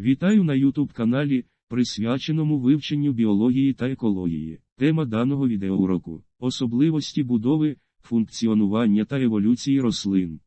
Вітаю на YouTube каналі, присвяченому вивченню біології та екології. Тема даного відеоуроку – особливості будови, функціонування та еволюції рослин.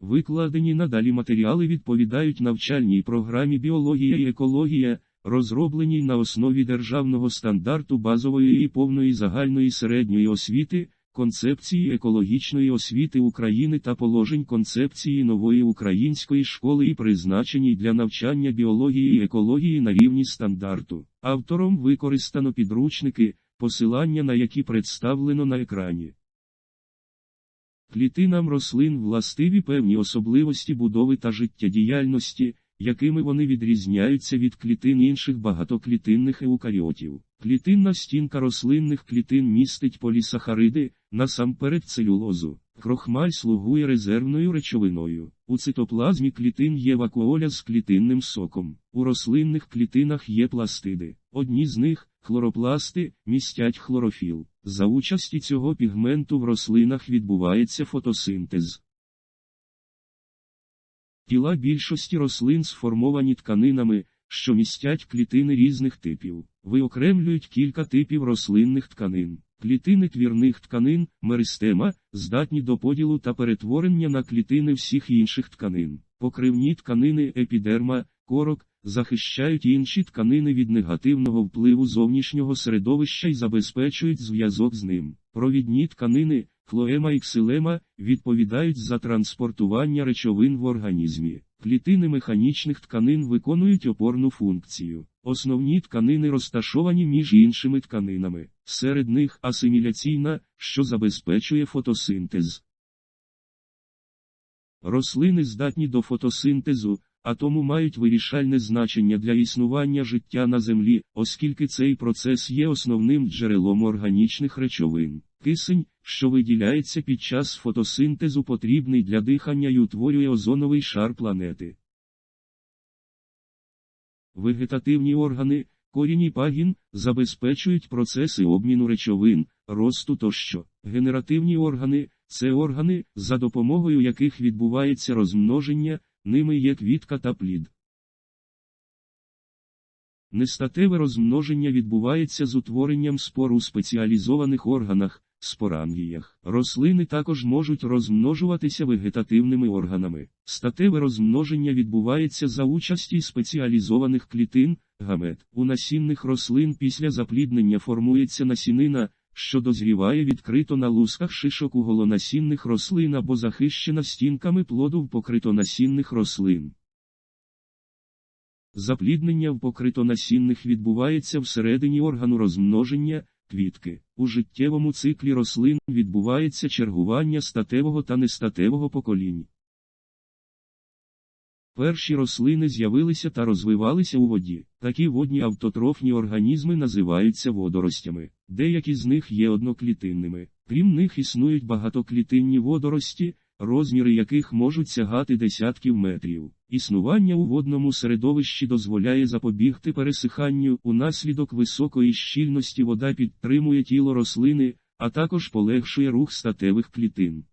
Викладені надалі матеріали відповідають навчальній програмі Біологія і екологія, розробленій на основі державного стандарту базової і повної загальної середньої освіти, концепції екологічної освіти України та положень концепції нової української школи і призначеній для навчання біології і екології на рівні стандарту. Автором використано підручники, посилання на які представлено на екрані. Клітинам рослин властиві певні особливості будови та життєдіяльності, якими вони відрізняються від клітин інших багатоклітинних еукаріотів. Клітинна стінка рослинних клітин містить полісахариди, насамперед целюлозу. Крохмаль слугує резервною речовиною. У цитоплазмі клітин є вакуоля з клітинним соком. У рослинних клітинах є пластиди. Одні з них, хлоропласти, містять хлорофіл. За участі цього пігменту в рослинах відбувається фотосинтез. Тіла більшості рослин сформовані тканинами, що містять клітини різних типів. Виокремлюють кілька типів рослинних тканин. Клітини твірних тканин, меристема, здатні до поділу та перетворення на клітини всіх інших тканин. Покривні тканини епідерма, корок, захищають інші тканини від негативного впливу зовнішнього середовища і забезпечують зв'язок з ним. Провідні тканини, флоема і ксилема, відповідають за транспортування речовин в організмі. Клітини механічних тканин виконують опорну функцію. Основні тканини розташовані між іншими тканинами. Серед них асиміляційна, що забезпечує фотосинтез. Рослини здатні до фотосинтезу, а тому мають вирішальне значення для існування життя на землі, оскільки цей процес є основним джерелом органічних речовин. Кисень, що виділяється під час фотосинтезу, потрібний для дихання і утворює озоновий шар планети. Вегетативні органи, корінь і пагін, забезпечують процеси обміну речовин, росту тощо. Генеративні органи це органи, за допомогою яких відбувається розмноження, ними є квітка та плід. Нестатеве розмноження відбувається з утворенням спор у спеціалізованих органах, спорангіях. Рослини також можуть розмножуватися вегетативними органами. Статеве розмноження відбувається за участі спеціалізованих клітин, гамет. У насінних рослин після запліднення формується насінина, що дозріває відкрито на лусках шишок у голонасінних рослин або захищена стінками плоду в покритонасінних рослин. Запліднення в покритонасінних відбувається всередині органу розмноження, квітки. У життєвому циклі рослин відбувається чергування статевого та нестатевого поколінь. Перші рослини з'явилися та розвивалися у воді. Такі водні автотрофні організми називаються водоростями. Деякі з них є одноклітинними. Крім них існують багатоклітинні водорості, розміри яких можуть сягати десятків метрів. Існування у водному середовищі дозволяє запобігти пересиханню, унаслідок високої щільності вода підтримує тіло рослини, а також полегшує рух статевих клітин.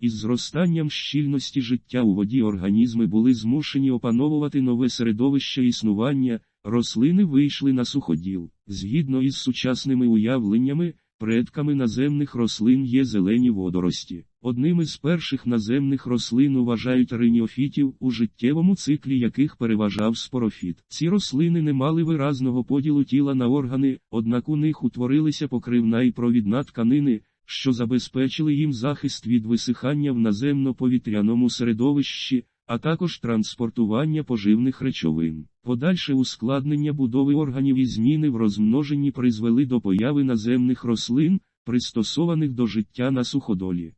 Із зростанням щільності життя у воді організми були змушені опановувати нове середовище існування, рослини вийшли на суходіл. Згідно із сучасними уявленнями, предками наземних рослин є зелені водорості. Одним із перших наземних рослин вважають риніофітів, у життєвому циклі яких переважав спорофіт. Ці рослини не мали виразного поділу тіла на органи, однак у них утворилися покривна і провідна тканини, що забезпечили їм захист від висихання в наземно-повітряному середовищі, а також транспортування поживних речовин. Подальше ускладнення будови органів і зміни в розмноженні призвели до появи наземних рослин, пристосованих до життя на суходолі.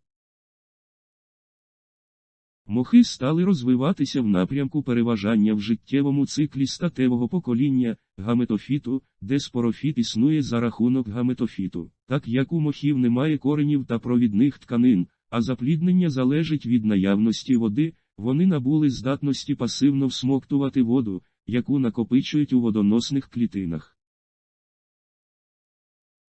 Мохи стали розвиватися в напрямку переважання в життєвому циклі статевого покоління, гаметофіту, де спорофіт існує за рахунок гаметофіту. Так як у мохів немає коренів та провідних тканин, а запліднення залежить від наявності води, вони набули здатності пасивно всмоктувати воду, яку накопичують у водоносних клітинах.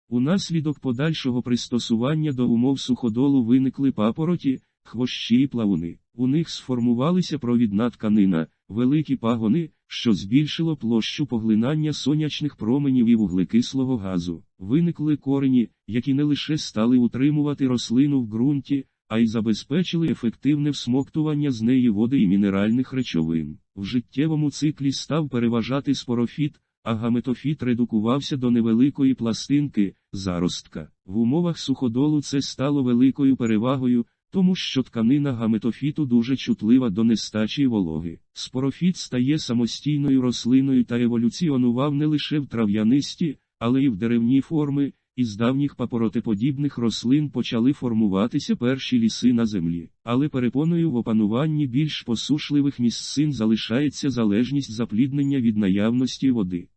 Унаслідок подальшого пристосування до умов суходолу виникли папороті, хвощі і плавуни. У них сформувалися провідна тканина, великі пагони, що збільшило площу поглинання сонячних променів і вуглекислого газу. Виникли корені, які не лише стали утримувати рослину в ґрунті, а й забезпечили ефективне всмоктування з неї води і мінеральних речовин. В життєвому циклі став переважати спорофіт, а гаметофіт редукувався до невеликої пластинки, заростка. В умовах суходолу це стало великою перевагою, тому що тканина гаметофіту дуже чутлива до нестачі вологи. Спорофіт стає самостійною рослиною та еволюціонував не лише в трав'янисті, але й в деревні форми, із давніх папоротеподібних рослин почали формуватися перші ліси на землі, але перепоною в опануванні більш посушливих місцин залишається залежність запліднення від наявності води.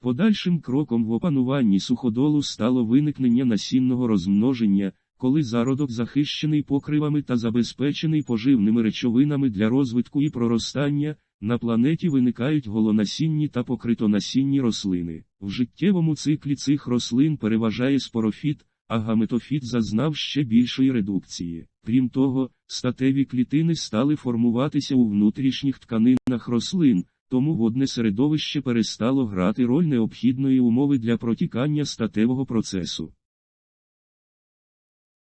Подальшим кроком в опануванні суходолу стало виникнення насінного розмноження, коли зародок захищений покривами та забезпечений поживними речовинами для розвитку і проростання, на планеті виникають голонасінні та покритонасінні рослини. В життєвому циклі цих рослин переважає спорофіт, а гаметофіт зазнав ще більшої редукції. Крім того, статеві клітини стали формуватися у внутрішніх тканинах рослин, тому водне середовище перестало грати роль необхідної умови для протікання статевого процесу.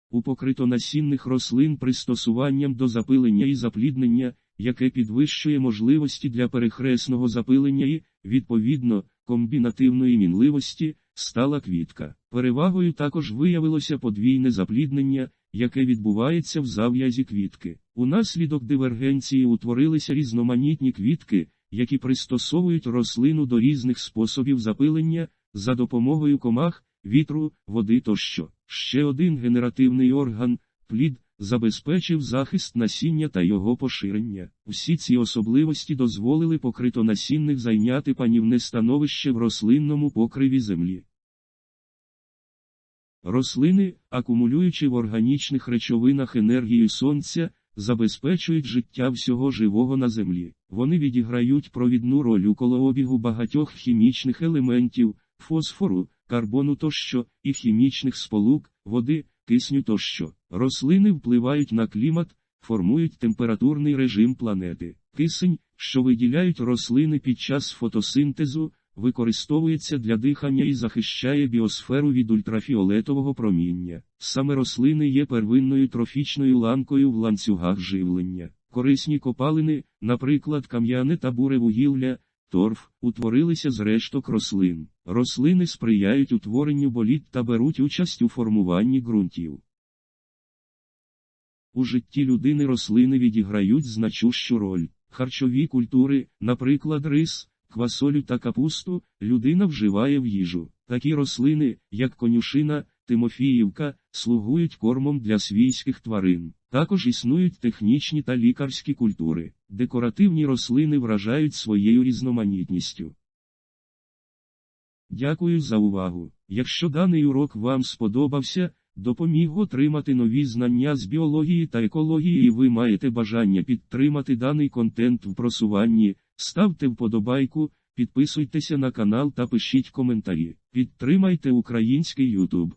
У покритонасінних рослин пристосуванням до запилення і запліднення, яке підвищує можливості для перехресного запилення і, відповідно, комбінативної мінливості, стала квітка. Перевагою також виявилося подвійне запліднення, яке відбувається в зав'язі квітки. Унаслідок дивергенції утворилися різноманітні квітки, які пристосовують рослину до різних способів запилення за допомогою комах, вітру, води тощо. Ще один генеративний орган, плід, забезпечив захист насіння та його поширення. Всі ці особливості дозволили покритонасінних зайняти панівне становище в рослинному покриві землі. Рослини, акумулюючи в органічних речовинах енергію сонця, забезпечують життя всього живого на землі. Вони відіграють провідну роль у колообігу багатьох хімічних елементів, фосфору, карбону тощо, і хімічних сполук, води, кисню тощо. Рослини впливають на клімат, формують температурний режим планети. Кисень, що виділяють рослини під час фотосинтезу, використовується для дихання і захищає біосферу від ультрафіолетового проміння. Саме рослини є первинною трофічною ланкою в ланцюгах живлення. Корисні копалини, наприклад, кам'яне та буревугілля, торф, утворилися з решток рослин. Рослини сприяють утворенню боліт та беруть участь у формуванні ґрунтів. У житті людини рослини відіграють значущу роль. Харчові культури, наприклад, рис, квасолю та капусту, людина вживає в їжу. Такі рослини, як конюшина, Тимофіївка, слугують кормом для свійських тварин. Також існують технічні та лікарські культури. Декоративні рослини вражають своєю різноманітністю. Дякую за увагу. Якщо даний урок вам сподобався, допоміг отримати нові знання з біології та екології і ви маєте бажання підтримати даний контент в просуванні, ставте вподобайку, підписуйтеся на канал та пишіть коментарі. Підтримайте український YouTube.